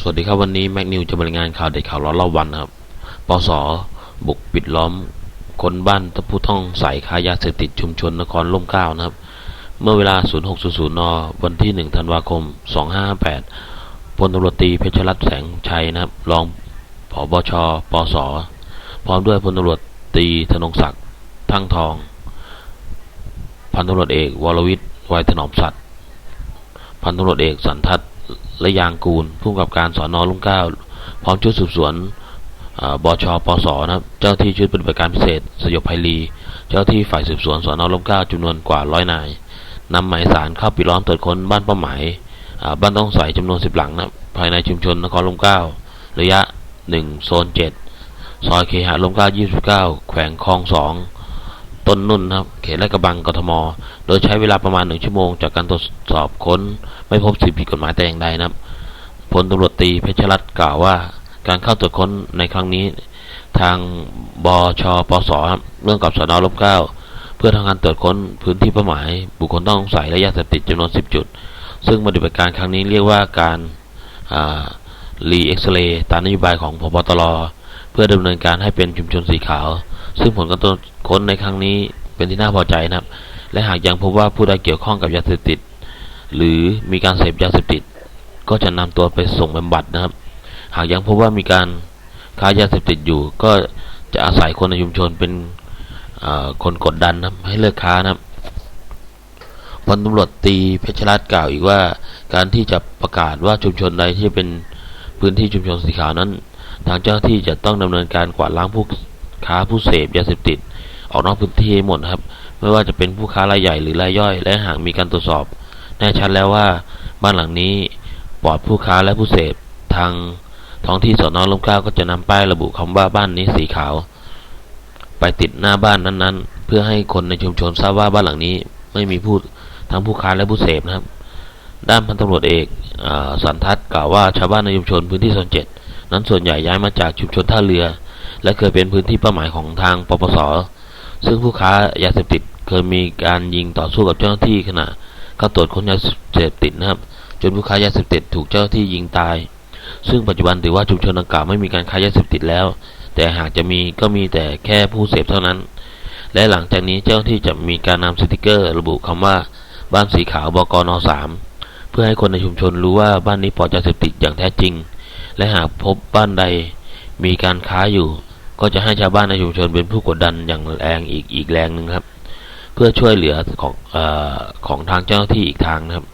สวัสดีครับวันนี้แม็กนิวจะบรรยายงานข่าวเด็ดข่าวร้อนรอบวันครับปสบุกปิดล้อมคนบ้านตะผู้ท่องใส่ค้ายาเสพติดชุมชนนครล่มเกล้านะครับ เมื่อเวลา 0600 น วันที่ 1 ธันวาคม 2558พลตำรวจตีเพชรรัตน์แสงชัยนะครับ รองผบชปสพร้อมด้วยพลตำรวจตีธนงศักดิ์ทั้งทอง พันตำรวจเอก วรวิทย์ไวยถนอมสัตว์ พันตำรวจเอกสันทัศน์ และยางกูลผู้กำกับการสอนอลุ่มเก้าพร้อมชุดสืบสวนบชปสนะครับ เจ้าที่ชุดปฏิบัติการพิเศษ สยบภัยรี เจ้าที่ฝ่ายสืบสวนสอนอลุ่มเก้าจำนวนกว่าร้อยนายนำหมายสารเข้าปิดล้อมตรวจค้นบ้านเป้าหมายบ้านต้องใส่จำนวนสิบหลังนะภายในชุมชนนครลุมเก้าระยะหนึ่งโซนเจ็ดซอยเคหะลมเก้ายี่สิบเก้าแขวงคลองสอง ต้นนุ่นครับ เขตและกระบังกทม โดยใช้เวลาประมาณหนึ่งชั่วโมง จากการตรวจสอบค้น ไม่พบสิ่งผิดกฎหมายแต่อย่างใดนะครับพลตำรวจตีเพชรรัตน์กล่าวว่า การเข้าตรวจค้นในครั้งนี้ ทางบชปสเรื่องกับสนลบเก้าเพื่อทำการตรวจค้นพื้นที่เป้าหมาย บุคคลต้องสงสัยและยาเสพติดจำนวน 10 จุด ซึ่งปฏิบัติการครั้งนี้เรียกว่าการรีเอ็กซเรย์ตามนโยบายของพบตรเพื่อดำเนินการให้เป็นชุมชนสีขาว ซึ่งผลการตรวจค้นในครั้งนี้เป็นที่น่าพอใจนะครับ และหากยังพบว่าผู้ใดเกี่ยวข้องกับยาเสพติด หรือมีการเสพยาเสพติด ก็จะนำตัวไปส่งบำบัดนะครับ หากยังพบว่ามีการค้ายาเสพติดอยู่ ก็จะอาศัยคนในชุมชนเป็นคนกดดันนะให้เลิกค้านะครับพลตำรวจตีเพชรรัตน์กล่าวอีกว่า การที่จะประกาศว่าชุมชนใดที่เป็นพื้นที่ชุมชนสีขาวนั้น ทางเจ้าที่จะต้องดำเนินการกวาดล้างผู้ ค้าผู้เสพยาเสพติด ออกนอกพื้นที่หมดครับ ไม่ว่าจะเป็นผู้ค้ารายใหญ่หรือรายย่อย และหากมีการตรวจสอบแน่ชัดแล้วว่าบ้านหลังนี้ปลอดผู้ค้าและผู้เสพทางท้องที่สอนอลมเกล้าก็จะนำป้ายระบุคำว่าบ้านนี้สีขาว ไปติดหน้าบ้านนั้นๆ เพื่อให้คนในชุมชนทราบว่าบ้านหลังนี้ ไม่มีผู้ทั้งผู้ค้าและผู้เสพนะครับ ด้านพันตำรวจเอกอสันทัศน์กล่าวว่าชาวบ้านในชุมชนพื้นที่โซนเจ็ดนั้นส่วนใหญ่ย้ายมาจากชุมชนท่าเรือ และเคยเป็นพื้นที่เป้าหมายของทางปปส ซึ่งผู้ค้ายาเสพติดเคยมีการยิงต่อสู้กับเจ้าหน้าที่ขณะเข้าตรวจค้นยาเสพติดนะครับ จนผู้ค้ายาเสพติดถูกเจ้าที่ยิงตาย ซึ่งปัจจุบันถือว่าชุมชนดังกล่าวไม่มีการค้ายาเสพติดแล้ว แต่หากจะมีก็มีแต่แค่ผู้เสพเท่านั้น และหลังจากนี้เจ้าที่จะมีการนำสติกเกอร์ ระบุคำว่าบ้านสีขาวบกนสามเพื่อให้คนในชุมชนรู้ว่าบ้านนี้ปลอดยาเสพติดอย่างแท้จริง และหากพบบ้านใดมีการค้าอยู่ ก็จะให้ชาวบ้านในชุมชนเป็นผู้กดดันอย่างแรงอีกอีกแรงหนึ่งครับ เพื่อช่วยเหลือของอของทางเจ้าหน้าที่อีกทางนะครับ